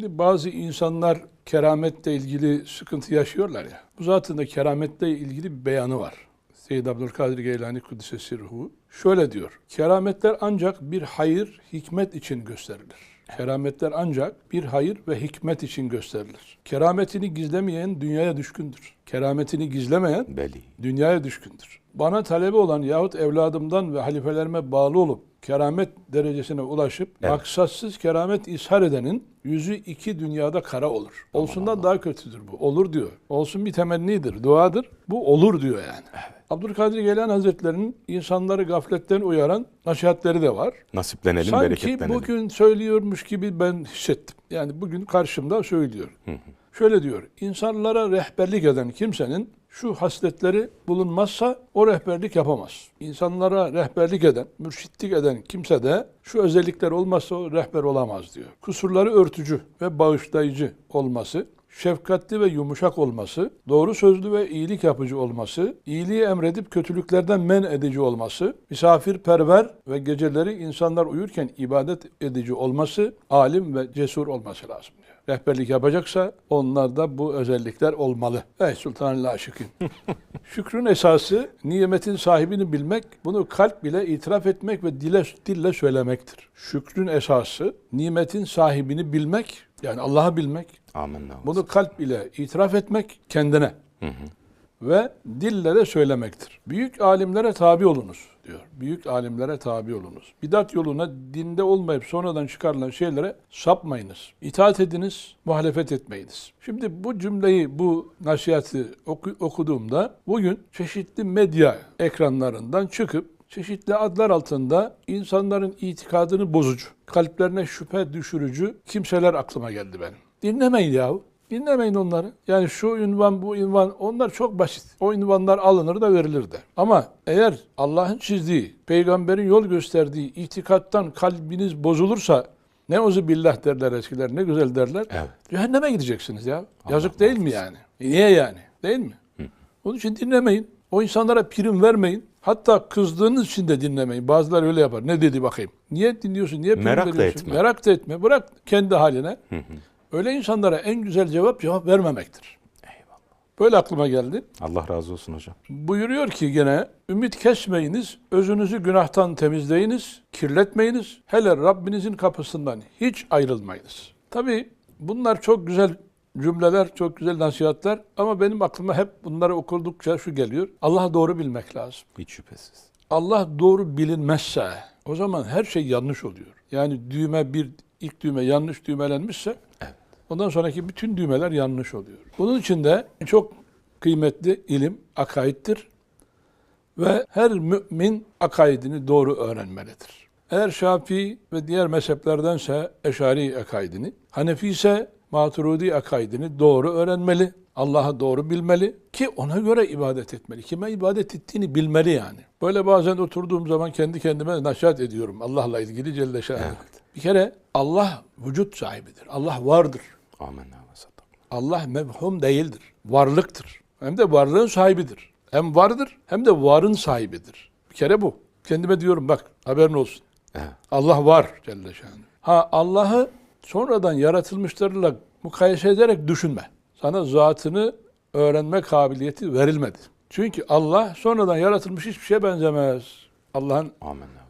Şimdi bazı insanlar kerametle ilgili sıkıntı yaşıyorlar ya. Bu zatın da kerametle ilgili bir beyanı var. Seyyid Abdülkadir Geylani Kudüs'e ruhu şöyle diyor. Kerametler ancak bir hayır, hikmet için gösterilir. Kerametler ancak bir hayır ve hikmet için gösterilir. Kerametini gizlemeyen dünyaya düşkündür. Kerametini gizlemeyen Beli. dünyaya düşkündür. Bana talebe olan yahut evladımdan ve halifelerime bağlı olup keramet derecesine ulaşıp Evet. maksatsız keramet ishar edenin yüzü iki dünyada kara olur. Olsundan daha kötüdür bu. Olur diyor. Olsun bir temennidir, duadır. Bu olur diyor yani. Abdülkadir Geylan Hazretleri'nin insanları gafletten uyaran nasihatleri de var. Nasiplenelim, Sanki bereketlenelim. bugün söylüyormuş gibi ben hissettim. Yani bugün karşımda söylüyor. Şöyle diyor, insanlara rehberlik eden kimsenin şu hasletleri bulunmazsa o rehberlik yapamaz. İnsanlara rehberlik eden, mürşitlik eden kimse de şu özellikler olmazsa o rehber olamaz diyor. Kusurları örtücü ve bağışlayıcı olması, şefkatli ve yumuşak olması, doğru sözlü ve iyilik yapıcı olması, iyiliği emredip kötülüklerden men edici olması, misafirperver ve geceleri insanlar uyurken ibadet edici olması, alim ve cesur olması lazım. Rehberlik yapacaksa onlarda bu özellikler olmalı. Ey Sultan Laşık'ın. Şükrün esası nimetin sahibini bilmek, bunu kalp bile itiraf etmek ve dile, dille söylemektir. Şükrün esası nimetin sahibini bilmek, yani Allah'ı bilmek, Amenna. bunu kalp ile itiraf etmek kendine ve dille de söylemektir. Büyük alimlere tabi olunuz diyor. Büyük alimlere tabi olunuz. Bidat yoluna dinde olmayıp sonradan çıkarılan şeylere sapmayınız. İtaat ediniz, muhalefet etmeyiniz. Şimdi bu cümleyi, bu nasihatı oku- okuduğumda bugün çeşitli medya ekranlarından çıkıp çeşitli adlar altında insanların itikadını bozucu, kalplerine şüphe düşürücü kimseler aklıma geldi benim. Dinlemeyin yahu. Dinlemeyin onları. Yani şu ünvan, bu ünvan onlar çok basit. O ünvanlar alınır da verilir de. Ama eğer Allah'ın çizdiği, peygamberin yol gösterdiği itikattan kalbiniz bozulursa ne ozu billah derler eskiler, ne güzel derler. Evet. Cehenneme gideceksiniz ya. Yazık değil mi yani? Niye yani? Değil mi? Onun için dinlemeyin. O insanlara prim vermeyin. Hatta kızdığınız için de dinlemeyin. Bazıları öyle yapar. Ne dedi bakayım? Niye dinliyorsun? Niye prim Merak da veriyorsun? etme. Merak da etme. Bırak kendi haline. Öyle insanlara en güzel cevap cevap vermemektir. Böyle aklıma geldi. Allah razı olsun hocam. Buyuruyor ki gene ümit kesmeyiniz, özünüzü günahtan temizleyiniz, kirletmeyiniz. Hele Rabbinizin kapısından hiç ayrılmayınız. Tabi bunlar çok güzel cümleler, çok güzel nasihatler ama benim aklıma hep bunları okudukça şu geliyor. Allah'ı doğru bilmek lazım. Hiç şüphesiz. Allah doğru bilinmezse o zaman her şey yanlış oluyor. Yani düğme bir ilk düğme yanlış düğmelenmişse Evet. ondan sonraki bütün düğmeler yanlış oluyor. Bunun için de çok kıymetli ilim akaittir ve her mümin akaidini doğru öğrenmelidir. Eğer Şafii ve diğer mezheplerdense Eşari akaidini, Hanefi ise Maturidi akaidini doğru öğrenmeli, Allah'ı doğru bilmeli ki ona göre ibadet etmeli. Kime ibadet ettiğini bilmeli yani. Böyle bazen oturduğum zaman kendi kendime nasihat ediyorum Allah'la ilgili Celle Şanuhu. Evet. Bir kere Allah vücut sahibidir. Allah vardır. Sadak. Allah mevhum değildir. Varlıktır. Hem de varlığın sahibidir. Hem vardır hem de varın sahibidir. Bir kere bu. Kendime diyorum bak haberin olsun. Allah var Celle Şanuhu. Ha Allah'ı sonradan yaratılmışlarla mukayese ederek düşünme. Sana zatını öğrenme kabiliyeti verilmedi. Çünkü Allah sonradan yaratılmış hiçbir şeye benzemez. Allah'ın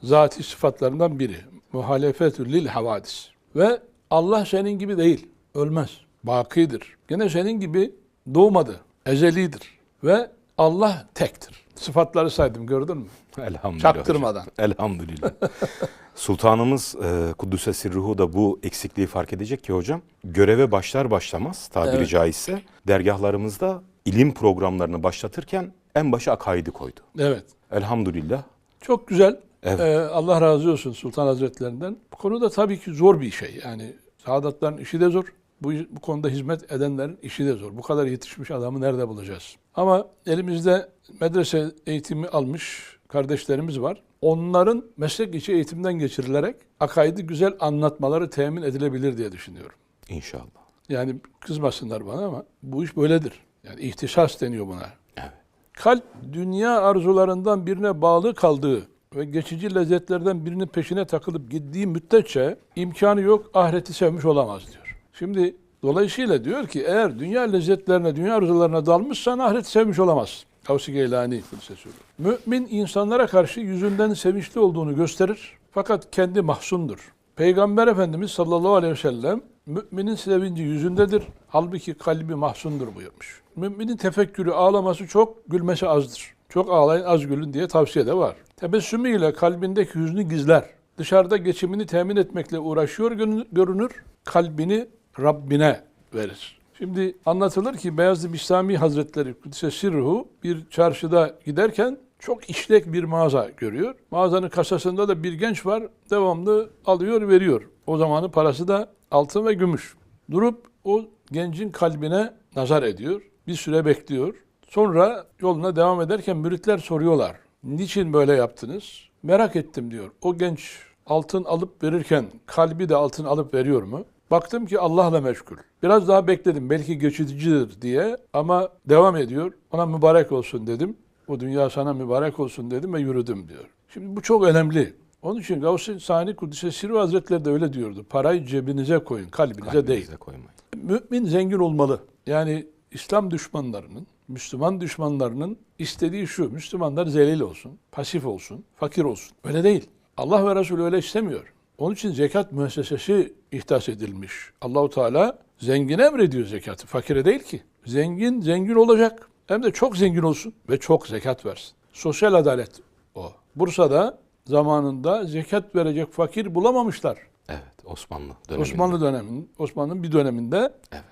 zati sıfatlarından biri. Muhalefetü lil havadis. Ve Allah senin gibi değil. Ölmez. Bakidir. Gene senin gibi doğmadı. Ezelidir. Ve Allah tektir. Sıfatları saydım gördün mü? Elhamdülillah. Çaktırmadan. hocam. Elhamdülillah. Sultanımız e, Kuddüs'e sirruhu da bu eksikliği fark edecek ki hocam göreve başlar başlamaz tabiri Evet. caizse dergahlarımızda ilim programlarını başlatırken en başa akaidi koydu. Evet. Elhamdülillah. Çok güzel. Evet. Ee, Allah razı olsun Sultan Hazretlerinden. Bu konuda tabii ki zor bir şey. Yani Sadatların işi de zor. Bu, bu konuda hizmet edenlerin işi de zor. Bu kadar yetişmiş adamı nerede bulacağız? Ama elimizde medrese eğitimi almış kardeşlerimiz var. Onların meslek içi eğitimden geçirilerek akaidi güzel anlatmaları temin edilebilir diye düşünüyorum. İnşallah. Yani kızmasınlar bana ama bu iş böyledir. Yani ihtisas deniyor buna. Evet. Kalp dünya arzularından birine bağlı kaldığı ve geçici lezzetlerden birinin peşine takılıp gittiği müddetçe imkanı yok ahireti sevmiş olamaz diyor. Şimdi dolayısıyla diyor ki eğer dünya lezzetlerine, dünya arzularına dalmışsan ahiret sevmiş olamaz. Kavsi Geylani Kudsesi. Mümin insanlara karşı yüzünden sevinçli olduğunu gösterir fakat kendi mahzundur. Peygamber Efendimiz sallallahu aleyhi ve sellem müminin sevinci yüzündedir. Halbuki kalbi mahzundur buyurmuş. Müminin tefekkürü ağlaması çok, gülmesi azdır. Çok ağlayın az gülün diye tavsiye de var. Tebessümüyle kalbindeki hüznü gizler. Dışarıda geçimini temin etmekle uğraşıyor görünür-. Kalbini Rabbine verir. Şimdi anlatılır ki Beyazlı Bistami Hazretleri Kudüs'e sirruhu bir çarşıda giderken çok işlek bir mağaza görüyor. Mağazanın kasasında da bir genç var. Devamlı alıyor veriyor. O zamanın parası da altın ve gümüş. Durup o gencin kalbine nazar ediyor. Bir süre bekliyor. Sonra yoluna devam ederken müritler soruyorlar. Niçin böyle yaptınız? Merak ettim diyor. O genç altın alıp verirken kalbi de altın alıp veriyor mu? Baktım ki Allah'la meşgul. Biraz daha bekledim belki geçicidir diye ama devam ediyor. Ona mübarek olsun dedim. Bu dünya sana mübarek olsun dedim ve yürüdüm diyor. Şimdi bu çok önemli. Onun için Gavs-ı Sani Kudüs'e Sirri Hazretleri de öyle diyordu. Parayı cebinize koyun, kalbinize değil. Kalbinize koymayın. Mümin zengin olmalı. Yani İslam düşmanlarının, Müslüman düşmanlarının istediği şu. Müslümanlar zelil olsun, pasif olsun, fakir olsun. Öyle değil. Allah ve Resulü öyle istemiyor. Onun için zekat müessesesi ihdas edilmiş. Allahu Teala zengine emrediyor zekatı. Fakire değil ki. Zengin zengin olacak. Hem de çok zengin olsun ve çok zekat versin. Sosyal adalet o. Bursa'da zamanında zekat verecek fakir bulamamışlar. Evet Osmanlı döneminde. Osmanlı döneminin, Osmanlı'nın bir döneminde Evet.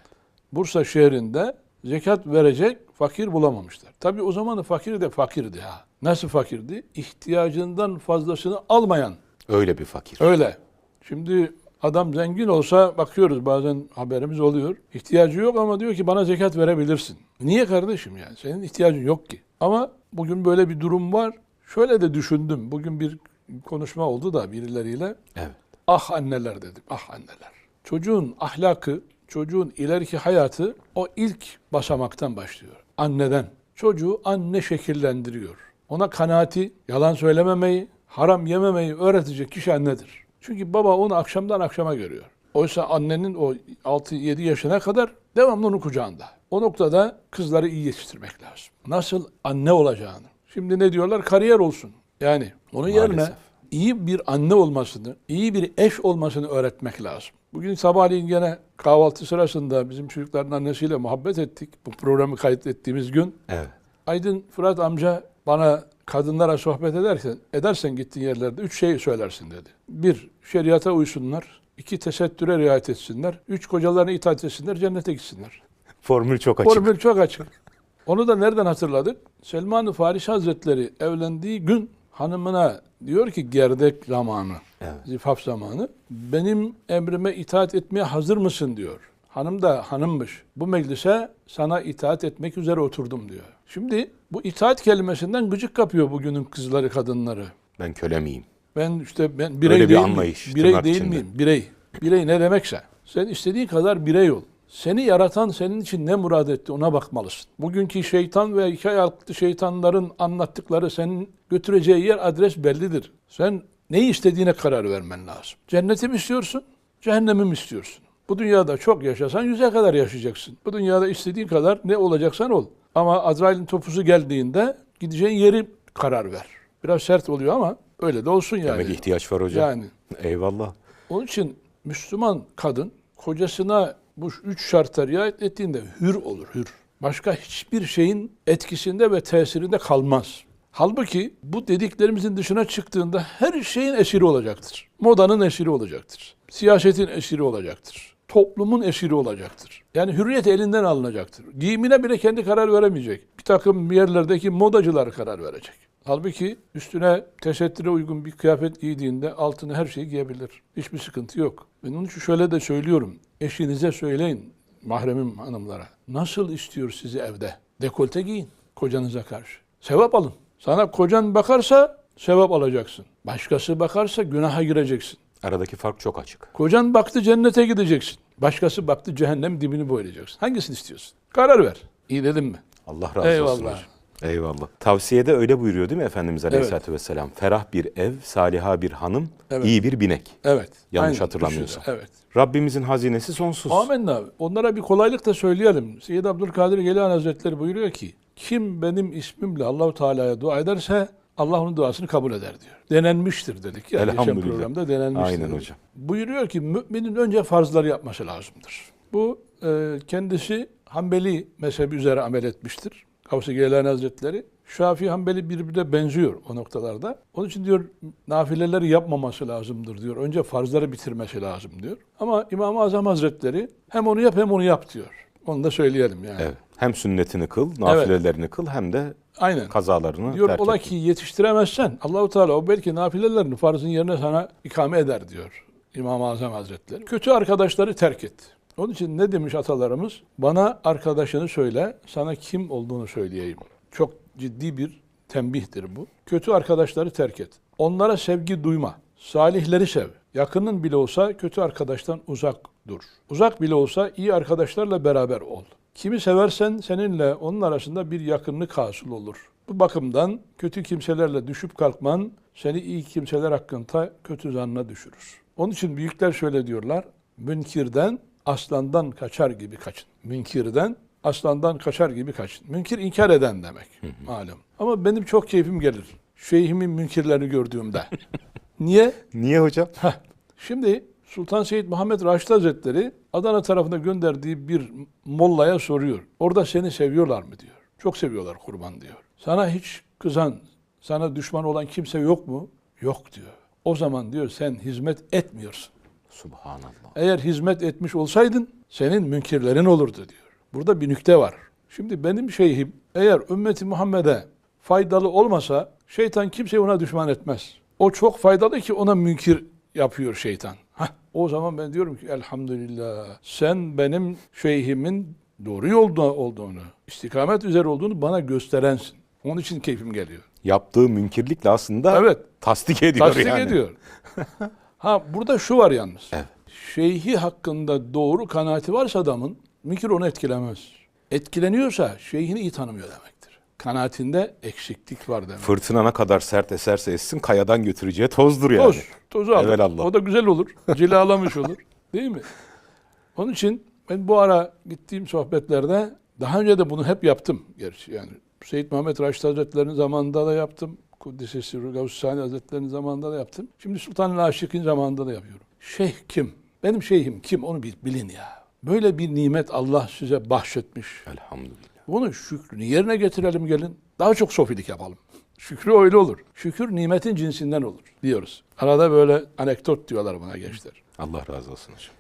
Bursa şehrinde zekat verecek fakir bulamamışlar. Tabi o zamanın fakiri de fakirdi ha. Nasıl fakirdi? İhtiyacından fazlasını almayan. Öyle bir fakir. Öyle. Şimdi adam zengin olsa bakıyoruz bazen haberimiz oluyor. İhtiyacı yok ama diyor ki bana zekat verebilirsin. Niye kardeşim yani? Senin ihtiyacın yok ki. Ama bugün böyle bir durum var. Şöyle de düşündüm. Bugün bir konuşma oldu da birileriyle. Evet. Ah anneler dedim, ah anneler. Çocuğun ahlakı, çocuğun ileriki hayatı o ilk basamaktan başlıyor. Anneden. Çocuğu anne şekillendiriyor. Ona kanaati, yalan söylememeyi, haram yememeyi öğretecek kişi annedir. Çünkü baba onu akşamdan akşama görüyor. Oysa annenin o 6-7 yaşına kadar devamlı onun kucağında. O noktada kızları iyi yetiştirmek lazım. Nasıl anne olacağını. Şimdi ne diyorlar? Kariyer olsun. Yani onun yerine Maalesef. iyi bir anne olmasını, iyi bir eş olmasını öğretmek lazım. Bugün sabahleyin gene kahvaltı sırasında bizim çocukların annesiyle muhabbet ettik. Bu programı kaydettiğimiz gün. Evet. Aydın Fırat amca bana kadınlara sohbet ederken, edersen gittiğin yerlerde üç şey söylersin dedi. Bir, şeriata uysunlar. İki, tesettüre riayet etsinler. Üç, kocalarına itaat etsinler, cennete gitsinler. Formül çok açık. Formül çok açık. Onu da nereden hatırladık? Selman-ı Farisi Hazretleri evlendiği gün hanımına diyor ki gerdek zamanı, Evet. zifaf zamanı. Benim emrime itaat etmeye hazır mısın diyor. Hanım da hanımmış. Bu meclise sana itaat etmek üzere oturdum diyor. Şimdi bu itaat kelimesinden gıcık kapıyor bugünün kızları, kadınları. Ben köle miyim? Ben işte ben birey Öyle bir değil anlayış, miyim? Birey değil içinde. miyim? Birey. Birey ne demekse. Sen istediğin kadar birey ol. Seni yaratan senin için ne murad etti ona bakmalısın. Bugünkü şeytan ve iki ayaklı şeytanların anlattıkları senin götüreceği yer adres bellidir. Sen neyi istediğine karar vermen lazım. Cenneti mi istiyorsun? Cehennemi mi istiyorsun? Bu dünyada çok yaşasan yüze kadar yaşayacaksın. Bu dünyada istediğin kadar ne olacaksan ol. Ama Azrail'in topusu geldiğinde gideceğin yeri karar ver. Biraz sert oluyor ama öyle de olsun yani. Demek ihtiyaç var hocam. Yani Eyvallah. onun için Müslüman kadın kocasına bu üç şarta riayet ettiğinde hür olur, hür. Başka hiçbir şeyin etkisinde ve tesirinde kalmaz. Halbuki bu dediklerimizin dışına çıktığında her şeyin esiri olacaktır. Modanın esiri olacaktır. Siyasetin esiri olacaktır. Toplumun esiri olacaktır. Yani hürriyet elinden alınacaktır. Giyimine bile kendi karar veremeyecek. Bir takım yerlerdeki modacılar karar verecek. Halbuki üstüne tesettüre uygun bir kıyafet giydiğinde altına her şeyi giyebilir. Hiçbir sıkıntı yok. Ben onun için şöyle de söylüyorum. Eşinize söyleyin mahremim hanımlara. Nasıl istiyor sizi evde? Dekolte giyin kocanıza karşı. Sevap alın. Sana kocan bakarsa sevap alacaksın. Başkası bakarsa günaha gireceksin. Aradaki fark çok açık. Kocan baktı cennete gideceksin. Başkası baktı cehennem dibini boylayacaksın. Hangisini istiyorsun? Karar ver. İyi dedim mi? Allah razı olsun Eyvallah. Eyvallah. Tavsiyede öyle buyuruyor değil mi Efendimiz Aleyhisselatü Vesselam? Ferah bir ev, saliha bir hanım, Evet. iyi bir binek. Evet. Yanlış Aynen, hatırlamıyorsam. düşünce, Evet. Rabbimizin hazinesi sonsuz. Amenna. Onlara bir kolaylık da söyleyelim. Seyyid Abdülkadir Geylani Hazretleri buyuruyor ki kim benim ismimle Allahu Teala'ya dua ederse Allah onun duasını kabul eder diyor. Denenmiştir dedik. Ya, geçen programda denenmiştir. Aynen dedik. hocam. Buyuruyor ki müminin önce farzları yapması lazımdır. Bu e, kendisi Hanbeli mezhebi üzere amel etmiştir. Gavs-ı Geylani Hazretleri. Şafii Hanbeli birbirine benziyor o noktalarda. Onun için diyor nafileleri yapmaması lazımdır diyor. Önce farzları bitirmesi lazım diyor. Ama İmam-ı Azam Hazretleri hem onu yap hem onu yap diyor. Onu da söyleyelim yani. Evet. Hem sünnetini kıl, nafilelerini kıl hem de Aynen. kazalarını Diyor terk ola ki yetiştiremezsen Allahu Teala o belki nafilelerini farzın yerine sana ikame eder diyor İmam-ı Azam Hazretleri. Kötü arkadaşları terk et. Onun için ne demiş atalarımız? Bana arkadaşını söyle, sana kim olduğunu söyleyeyim. Çok ciddi bir tembihtir bu. Kötü arkadaşları terk et. Onlara sevgi duyma. Salihleri sev. Yakının bile olsa kötü arkadaştan uzak dur. Uzak bile olsa iyi arkadaşlarla beraber ol. Kimi seversen seninle onun arasında bir yakınlık hasıl olur. Bu bakımdan kötü kimselerle düşüp kalkman seni iyi kimseler hakkında kötü zanna düşürür. Onun için büyükler şöyle diyorlar. Münkirden aslandan kaçar gibi kaçın. Münkirden aslandan kaçar gibi kaçın. Münkir inkar eden demek malum. Ama benim çok keyfim gelir. Şeyhimin münkirlerini gördüğümde. Niye? Niye hocam? Heh. Şimdi Sultan Seyyid Muhammed Raşid Hazretleri Adana tarafına gönderdiği bir mollaya soruyor. Orada seni seviyorlar mı diyor. Çok seviyorlar kurban diyor. Sana hiç kızan, sana düşman olan kimse yok mu? Yok diyor. O zaman diyor sen hizmet etmiyorsun. Subhanallah. Eğer hizmet etmiş olsaydın senin münkirlerin olurdu diyor. Burada bir nükte var. Şimdi benim şeyhim eğer ümmeti Muhammed'e faydalı olmasa şeytan kimseyi ona düşman etmez. O çok faydalı ki ona münkir yapıyor şeytan. Hah, o zaman ben diyorum ki elhamdülillah sen benim şeyhimin doğru yolda olduğunu, istikamet üzere olduğunu bana gösterensin. Onun için keyfim geliyor. Yaptığı münkirlikle aslında Evet. tasdik ediyor Tasdik yani. ediyor. ha burada şu var yalnız. Evet. Şeyhi hakkında doğru kanaati varsa adamın münkir onu etkilemez. Etkileniyorsa şeyhini iyi tanımıyor demektir. Kanaatinde eksiklik var demek. Fırtına ne kadar sert eserse essin kayadan götüreceği tozdur yani. Toz, tozu alır. Evelallah. O da güzel olur. Cilalamış olur. Değil mi? Onun için ben bu ara gittiğim sohbetlerde daha önce de bunu hep yaptım gerçi yani. Seyyid Muhammed Raşid Hazretleri'nin zamanında da yaptım. Kuddise Sirru Gavsani Hazretleri'nin zamanında da yaptım. Şimdi Sultan Aşık'ın zamanında da yapıyorum. Şeyh kim? Benim şeyhim kim? Onu bil- bilin ya. Böyle bir nimet Allah size bahşetmiş. Elhamdülillah. Bunun şükrünü yerine getirelim gelin. Daha çok sofilik yapalım. Şükrü öyle olur. Şükür nimetin cinsinden olur diyoruz. Arada böyle anekdot diyorlar buna gençler. Allah razı olsun hocam.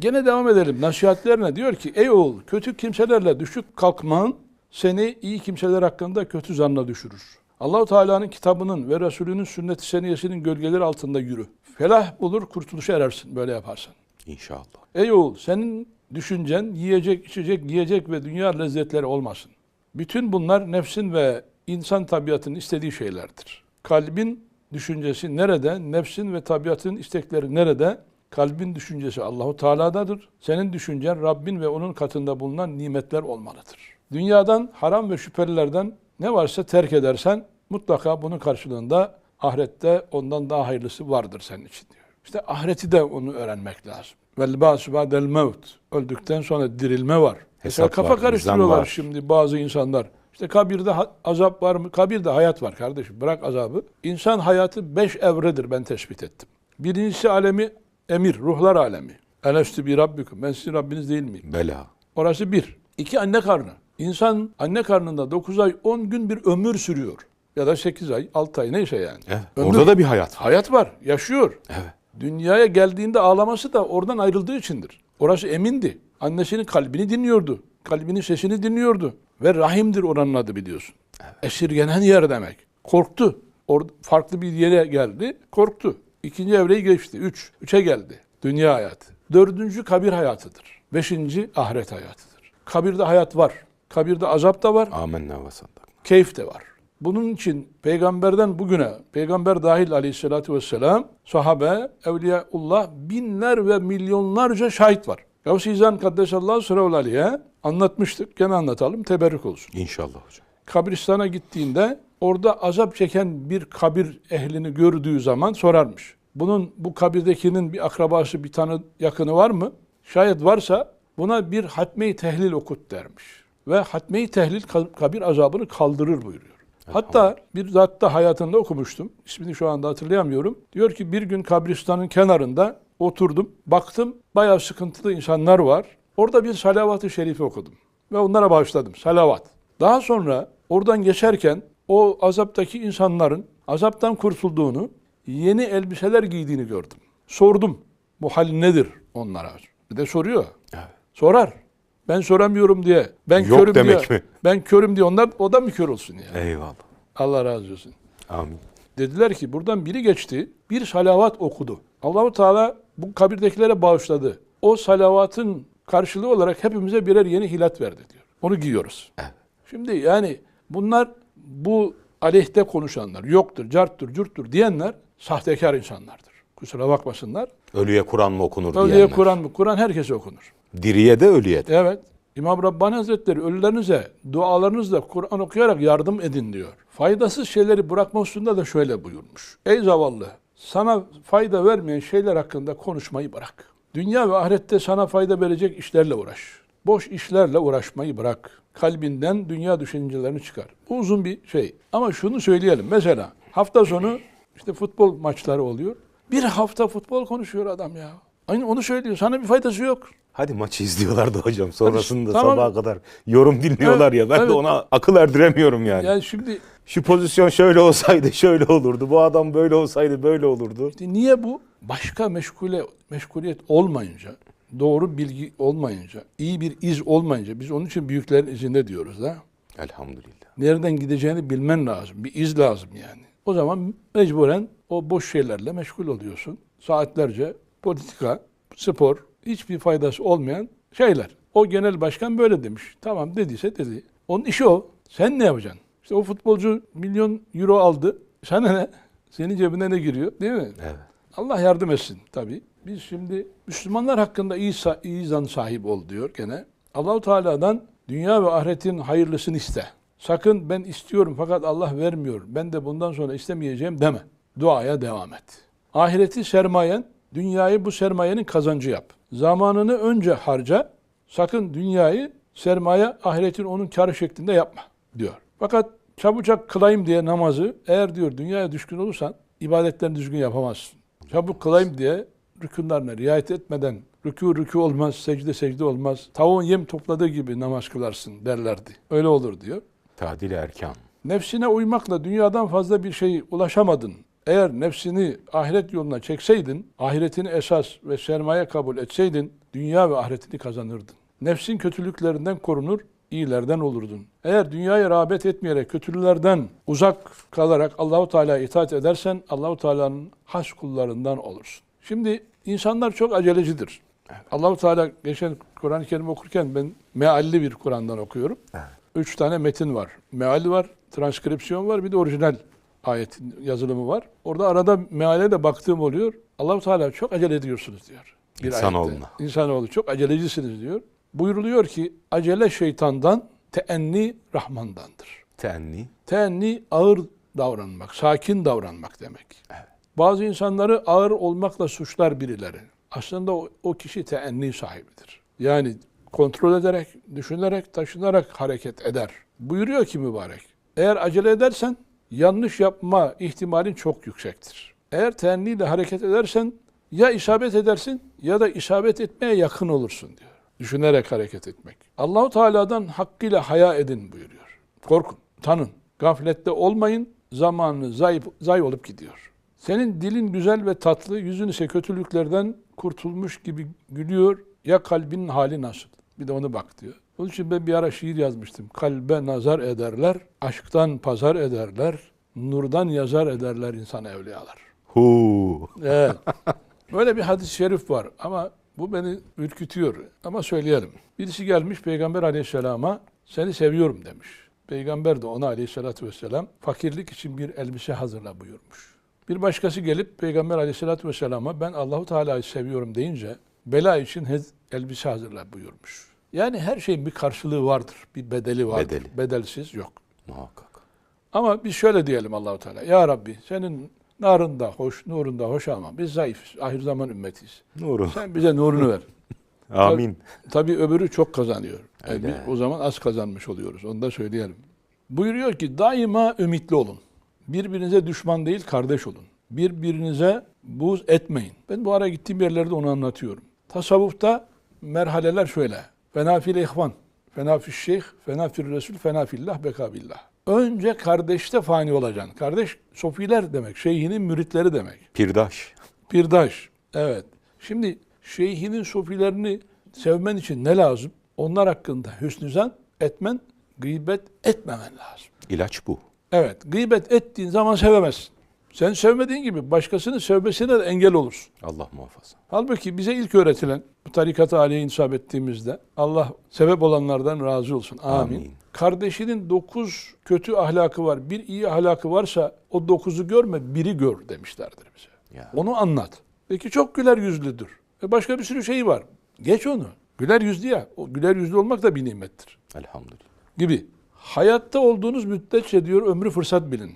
Gene devam edelim. Nasihatlerine diyor ki ey oğul kötü kimselerle düşüp kalkman seni iyi kimseler hakkında kötü zanna düşürür. Allahu Teala'nın kitabının ve Resulünün sünnet-i seniyesinin gölgeleri altında yürü. Felah bulur, kurtuluşa erersin böyle yaparsan. İnşallah. Ey oğul senin düşüncen yiyecek, içecek, giyecek ve dünya lezzetleri olmasın. Bütün bunlar nefsin ve insan tabiatının istediği şeylerdir. Kalbin düşüncesi nerede? Nefsin ve tabiatın istekleri nerede? Kalbin düşüncesi Allahu Teala'dadır. Senin düşüncen Rabbin ve onun katında bulunan nimetler olmalıdır. Dünyadan haram ve şüphelilerden ne varsa terk edersen mutlaka bunun karşılığında ahirette ondan daha hayırlısı vardır senin için diyor. İşte ahireti de onu öğrenmek lazım. Vel ba'su ba'del mevt. Öldükten sonra dirilme var. Mesela Hesap kafa var, karıştırıyorlar var. şimdi bazı insanlar. İşte kabirde azap var mı? Kabirde hayat var kardeşim. Bırak azabı. İnsan hayatı beş evredir ben tespit ettim. Birincisi alemi emir, ruhlar alemi. Elestü bir rabbikum. Ben sizin Rabbiniz değil miyim? Bela. Orası bir. İki anne karnı. İnsan anne karnında 9 ay 10 gün bir ömür sürüyor. Ya da 8 ay, 6 ay neyse yani. Evet. Ömür- Orada da bir hayat var. Hayat var, yaşıyor. Evet. Dünyaya geldiğinde ağlaması da oradan ayrıldığı içindir. Orası emindi. Annesinin kalbini dinliyordu. Kalbinin sesini dinliyordu. Ve rahimdir oranın adı biliyorsun. Esirgenen yer demek. Korktu. Orada farklı bir yere geldi, korktu. İkinci evreyi geçti. Üç. Üçe geldi. Dünya hayatı. Dördüncü kabir hayatıdır. Beşinci ahiret hayatıdır. Kabirde hayat var. Kabirde azap da var. Amenna ve saddak. keyif de var. Bunun için peygamberden bugüne, peygamber dahil aleyhissalatü vesselam, sahabe, evliyaullah binler ve milyonlarca şahit var. Gavs-ı İzan Kaddesallahu Sırrı Ali'ye anlatmıştık. Gene anlatalım, teberrük olsun. İnşallah hocam. kabristana gittiğinde orada azap çeken bir kabir ehlini gördüğü zaman sorarmış. Bunun bu kabirdekinin bir akrabası, bir tanı yakını var mı? Şayet varsa buna bir hatme-i tehlil okut dermiş. Ve hatme-i tehlil ka- kabir azabını kaldırır buyuruyor. Hatta bir zatta hayatında okumuştum. İsmini şu anda hatırlayamıyorum. Diyor ki bir gün kabristanın kenarında oturdum. Baktım bayağı sıkıntılı insanlar var. Orada bir salavat-ı şerife okudum. Ve onlara bağışladım. Salavat. Daha sonra oradan geçerken o azaptaki insanların azaptan kurtulduğunu, yeni elbiseler giydiğini gördüm. Sordum. Bu hal nedir onlara? Bir de soruyor. Evet. Sorar. Ben soramıyorum diye. Ben Yok körüm demek diye. mi? Ben körüm diye onlar o da mı kör olsun yani? Eyvallah. Allah razı olsun. Amin. Dediler ki buradan biri geçti, bir salavat okudu. Allahu Teala bu kabirdekilere bağışladı. O salavatın karşılığı olarak hepimize birer yeni hilat verdi diyor. Onu giyiyoruz. Evet. Şimdi yani bunlar bu aleyhte konuşanlar, yoktur, carttır, curttur diyenler sahtekar insanlardır. Kusura bakmasınlar. Ölüye Kur'an mı okunur Ölüye diyenler. Kur'an mı? Kur'an herkese okunur. Diriye de ölüye de. Evet. İmam Rabbani Hazretleri ölülerinize dualarınızla Kur'an okuyarak yardım edin diyor. Faydasız şeyleri bırakma hususunda da şöyle buyurmuş. Ey zavallı sana fayda vermeyen şeyler hakkında konuşmayı bırak. Dünya ve ahirette sana fayda verecek işlerle uğraş. Boş işlerle uğraşmayı bırak. Kalbinden dünya düşüncelerini çıkar. Bu uzun bir şey. Ama şunu söyleyelim. Mesela hafta sonu işte futbol maçları oluyor. Bir hafta futbol konuşuyor adam ya. Aynı onu söylüyor. Sana bir faydası yok. Hadi maçı izliyorlar da hocam. Sonrasında Tamam. sabaha kadar yorum dinliyorlar Evet, ya. Ben evet. de ona akıl erdiremiyorum yani. Yani şimdi Şu pozisyon şöyle olsaydı şöyle olurdu. Bu adam böyle olsaydı böyle olurdu. İşte niye bu? Başka meşgule, meşguliyet olmayınca, doğru bilgi olmayınca, iyi bir iz olmayınca, biz onun için büyüklerin izinde diyoruz da. Elhamdülillah. Nereden gideceğini bilmen lazım. Bir iz lazım yani. O zaman mecburen o boş şeylerle meşgul oluyorsun. Saatlerce politika, spor, hiçbir faydası olmayan şeyler. O genel başkan böyle demiş. Tamam dediyse dedi. Onun işi o. Sen ne yapacaksın? İşte o futbolcu milyon euro aldı. Sana ne? Senin cebine ne giriyor? Değil mi? Evet. Allah yardım etsin tabii. Biz şimdi Müslümanlar hakkında iyi, iyi zan sahibi ol diyor gene. Allahu Teala'dan dünya ve ahiretin hayırlısını iste. Sakın ben istiyorum fakat Allah vermiyor. Ben de bundan sonra istemeyeceğim deme. Duaya devam et. Ahireti sermayen, dünyayı bu sermayenin kazancı yap. Zamanını önce harca. Sakın dünyayı sermaye ahiretin onun karı şeklinde yapma diyor. Fakat çabucak kılayım diye namazı eğer diyor dünyaya düşkün olursan ibadetlerini düzgün yapamazsın. Çabuk kılayım diye rükunlarına riayet etmeden rükû rükû olmaz, secde secde olmaz. Tavuğun yem topladığı gibi namaz kılarsın derlerdi. Öyle olur diyor. Tadil erkan. Nefsine uymakla dünyadan fazla bir şey ulaşamadın. Eğer nefsini ahiret yoluna çekseydin, ahiretini esas ve sermaye kabul etseydin, dünya ve ahiretini kazanırdın. Nefsin kötülüklerinden korunur, iyilerden olurdun. Eğer dünyaya rağbet etmeyerek kötülüklerden uzak kalarak Allahu Teala'ya itaat edersen Allahu Teala'nın has kullarından olursun. Şimdi insanlar çok acelecidir. Allahu Teala geçen Kur'an-ı Kerim okurken ben mealli bir Kur'an'dan okuyorum. Evet. Üç tane metin var. Meal var, transkripsiyon var, bir de orijinal ayetin yazılımı var. Orada arada meale de baktığım oluyor. Allahu Teala çok acele ediyorsunuz diyor. Bir İnsanoğluna. İnsanoğlu çok acelecisiniz diyor. Buyuruluyor ki acele şeytandan, teenni Rahman'dandır. Teenni. Teenni ağır davranmak, sakin davranmak demek. Bazı insanları ağır olmakla suçlar birileri. Aslında o, o kişi teenni sahibidir. Yani kontrol ederek, düşünerek, taşınarak hareket eder. Buyuruyor ki mübarek. Eğer acele edersen yanlış yapma ihtimalin çok yüksektir. Eğer teenniyle hareket edersen ya isabet edersin ya da isabet etmeye yakın olursun diyor. Düşünerek hareket etmek. Allahu Teala'dan hakkıyla haya edin buyuruyor. Korkun, tanın. Gaflette olmayın. Zamanı zay, zay olup gidiyor. Senin dilin güzel ve tatlı, yüzün ise kötülüklerden kurtulmuş gibi gülüyor. Ya kalbinin hali nasıl? Bir de ona bak diyor. Onun için ben bir ara şiir yazmıştım. Kalbe nazar ederler, aşktan pazar ederler, nurdan yazar ederler insan evliyalar. Hu. Evet. Böyle bir hadis-i şerif var ama bu beni ürkütüyor. Ama söyleyelim. Birisi gelmiş Peygamber aleyhisselama seni seviyorum demiş. Peygamber de ona aleyhissalatü vesselam fakirlik için bir elbise hazırla buyurmuş. Bir başkası gelip Peygamber aleyhissalatü vesselama ben Allahu Teala'yı seviyorum deyince bela için elbise hazırla buyurmuş. Yani her şeyin bir karşılığı vardır, bir bedeli vardır. Bedeli. Bedelsiz yok. Muhakkak. Ama biz şöyle diyelim Allahu Teala. Ya Rabbi senin narında hoş, nurunda hoş ama biz zayıfız. Ahir zaman ümmetiyiz. Nurun. Sen bize nurunu ver. Amin. Tabii öbürü çok kazanıyor. Yani Öyle. biz o zaman az kazanmış oluyoruz. Onu da söyleyelim. Buyuruyor ki daima ümitli olun. Birbirinize düşman değil kardeş olun. Birbirinize buz etmeyin. Ben bu ara gittiğim yerlerde onu anlatıyorum. Tasavvufta merhaleler şöyle. Fena fil ihvan, fena fil şeyh, fena fil resul, fena fillah, beka billah. Önce kardeşte fani olacaksın. Kardeş sofiler demek, şeyhinin müritleri demek. Pirdaş. Pirdaş. Evet. Şimdi şeyhinin sofilerini sevmen için ne lazım? Onlar hakkında hüsnü zan etmen, gıybet etmemen lazım. İlaç bu. Evet, gıybet ettiğin zaman sevemezsin. Sen sevmediğin gibi başkasının sevmesine de engel olursun. Allah muhafaza. Halbuki bize ilk öğretilen bu tarikat-ı aliye insap ettiğimizde Allah sebep olanlardan razı olsun. Amin. Amin. Kardeşinin dokuz kötü ahlakı var, bir iyi ahlakı varsa o dokuzu görme, biri gör demişlerdir bize. Ya. Onu anlat. Peki çok güler yüzlüdür. E başka bir sürü şey var. Geç onu. Güler yüzlü ya. O güler yüzlü olmak da bir nimettir. Elhamdülillah. Gibi. Hayatta olduğunuz müddetçe diyor ömrü fırsat bilin.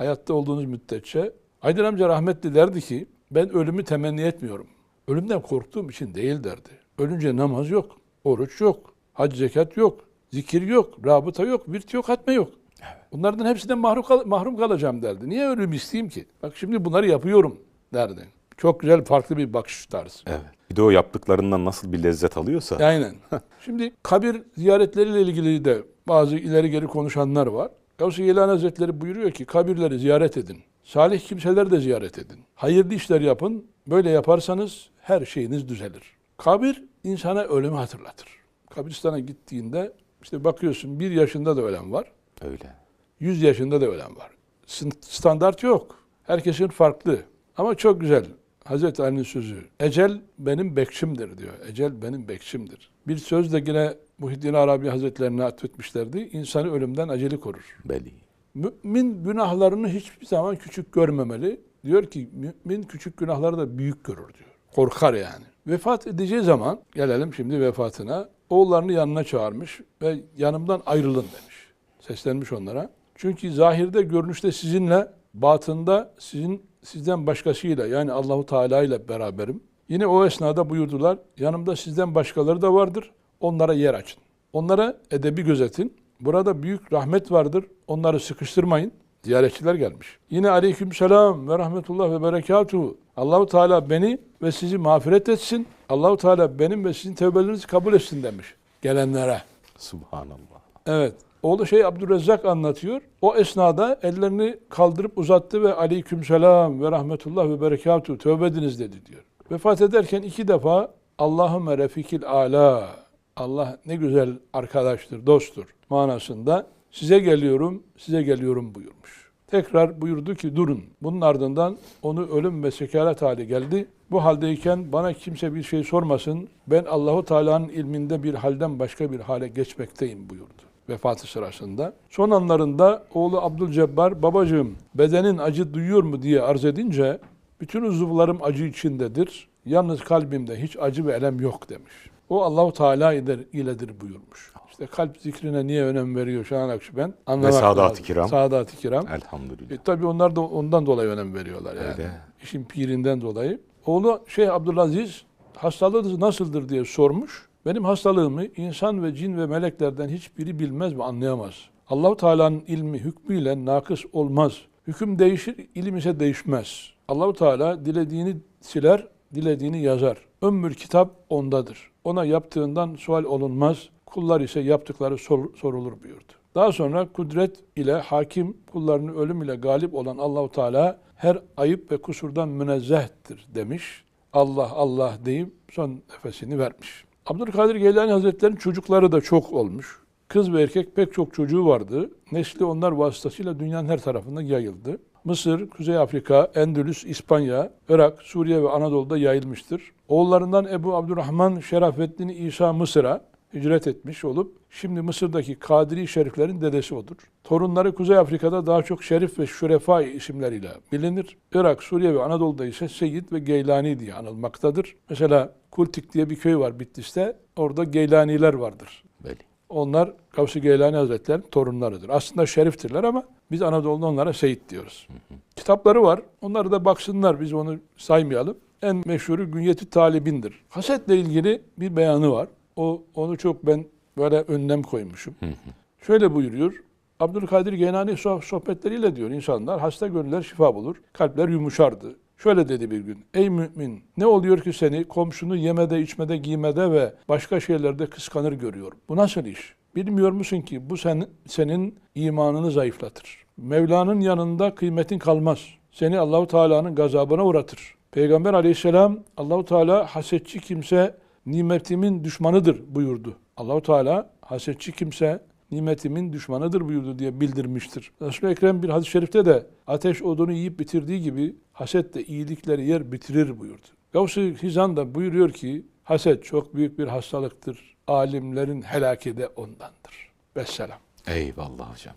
Hayatta olduğunuz müddetçe. Aydın amca rahmetli derdi ki ben ölümü temenni etmiyorum. Ölümden korktuğum için değil derdi. Ölünce namaz yok, oruç yok, hac zekat yok, zikir yok, rabıta yok, virt yok, hatme yok. Bunlardan hepsinden mahrum, kal- mahrum kalacağım derdi. Niye ölüm isteyeyim ki? Bak şimdi bunları yapıyorum derdi. Çok güzel farklı bir bakış tarzı. Evet. Bir de o yaptıklarından nasıl bir lezzet alıyorsa. Aynen. Şimdi kabir ziyaretleriyle ilgili de bazı ileri geri konuşanlar var. Gavs-ı Hazretleri buyuruyor ki kabirleri ziyaret edin. Salih kimseler de ziyaret edin. Hayırlı işler yapın. Böyle yaparsanız her şeyiniz düzelir. Kabir insana ölümü hatırlatır. Kabristana gittiğinde işte bakıyorsun bir yaşında da ölen var. Öyle. 100 yaşında da ölen var. Standart yok. Herkesin farklı. Ama çok güzel. Hazreti Ali'nin sözü. Ecel benim bekçimdir diyor. Ecel benim bekçimdir. Bir söz de yine Muhyiddin Arabi Hazretlerine atfetmişlerdi. İnsanı ölümden acele korur. Belli. Mümin günahlarını hiçbir zaman küçük görmemeli. Diyor ki mümin küçük günahları da büyük görür diyor. Korkar yani. Vefat edeceği zaman gelelim şimdi vefatına. Oğullarını yanına çağırmış ve yanımdan ayrılın demiş. Seslenmiş onlara. Çünkü zahirde görünüşte sizinle, batında sizin sizden başkasıyla yani Allahu Teala ile beraberim. Yine o esnada buyurdular. Yanımda sizden başkaları da vardır. Onlara yer açın. Onlara edebi gözetin. Burada büyük rahmet vardır. Onları sıkıştırmayın. Ziyaretçiler gelmiş. Yine aleyküm selam ve rahmetullah ve berekatuhu. Allahu Teala beni ve sizi mağfiret etsin. Allahu Teala benim ve sizin tevbelerinizi kabul etsin demiş gelenlere. Subhanallah. Evet. Oğlu şey Abdurrezzak anlatıyor. O esnada ellerini kaldırıp uzattı ve aleyküm selam ve rahmetullah ve berekatuhu tövbe ediniz dedi diyor. Vefat ederken iki defa Allahümme refikil ala Allah ne güzel arkadaştır, dosttur manasında size geliyorum, size geliyorum buyurmuş. Tekrar buyurdu ki durun. Bunun ardından onu ölüm ve sekalet hali geldi. Bu haldeyken bana kimse bir şey sormasın. Ben Allahu Teala'nın ilminde bir halden başka bir hale geçmekteyim buyurdu vefatı sırasında. Son anlarında oğlu Abdülcebbar babacığım bedenin acı duyuyor mu diye arz edince bütün uzuvlarım acı içindedir. Yalnız kalbimde hiç acı ve elem yok demiş. O Allahu Teala iledir buyurmuş. İşte kalp zikrine niye önem veriyor Şahan Akşibend? Anlamak Sadat-ı lazım. Kiram. Sadat-ı Kiram. Elhamdülillah. E, tabii onlar da ondan dolayı önem veriyorlar yani. Öyle. İşin pirinden dolayı. Oğlu Şeyh Abdülaziz hastalığı nasıldır diye sormuş. Benim hastalığımı insan ve cin ve meleklerden hiçbiri bilmez ve anlayamaz. Allahu Teala'nın ilmi hükmüyle nakıs olmaz. Hüküm değişir, ilim ise değişmez. Allahu Teala dilediğini siler, dilediğini yazar. Ömmül kitap ondadır. Ona yaptığından sual olunmaz. Kullar ise yaptıkları sor- sorulur buyurdu. Daha sonra kudret ile hakim kullarını ölüm ile galip olan Allahu Teala her ayıp ve kusurdan münezzehtir demiş. Allah Allah deyip son nefesini vermiş. Abdülkadir Geylani Hazretleri'nin çocukları da çok olmuş. Kız ve erkek pek çok çocuğu vardı. Nesli onlar vasıtasıyla dünyanın her tarafında yayıldı. Mısır, Kuzey Afrika, Endülüs, İspanya, Irak, Suriye ve Anadolu'da yayılmıştır. Oğullarından Ebu Abdurrahman Şerafettin İsa Mısır'a hicret etmiş olup şimdi Mısır'daki Kadiri şeriflerin dedesi odur. Torunları Kuzey Afrika'da daha çok Şerif ve Şurefa isimleriyle bilinir. Irak, Suriye ve Anadolu'da ise Seyyid ve Geylani diye anılmaktadır. Mesela Kultik diye bir köy var Bitlis'te. Orada Geylaniler vardır. Onlar Gavs-ı Geylani Hazretleri'nin torunlarıdır. Aslında şeriftirler ama biz Anadolu'da onlara Seyit diyoruz. Kitapları var. Onları da baksınlar. Biz onu saymayalım. En meşhuru Günyeti Talibin'dir. Hasetle ilgili bir beyanı var. O onu çok ben böyle önlem koymuşum. Şöyle buyuruyor. Abdülkadir Geylani soh- sohbetleriyle diyor insanlar hasta gönüller şifa bulur, kalpler yumuşardı. Şöyle dedi bir gün. Ey mümin ne oluyor ki seni komşunu yemede, içmede, giymede ve başka şeylerde kıskanır görüyorum. Bu nasıl iş? Bilmiyor musun ki bu sen, senin imanını zayıflatır. Mevla'nın yanında kıymetin kalmaz. Seni Allahu Teala'nın gazabına uğratır. Peygamber Aleyhisselam Allahu Teala hasetçi kimse nimetimin düşmanıdır buyurdu. Allahu Teala hasetçi kimse nimetimin düşmanıdır buyurdu diye bildirmiştir. Resul-i Ekrem bir hadis-i şerifte de ateş odunu yiyip bitirdiği gibi haset de iyilikleri yer bitirir buyurdu. Gavs-ı Hizan da buyuruyor ki haset çok büyük bir hastalıktır. Alimlerin helaki de ondandır. Vesselam. Eyvallah hocam.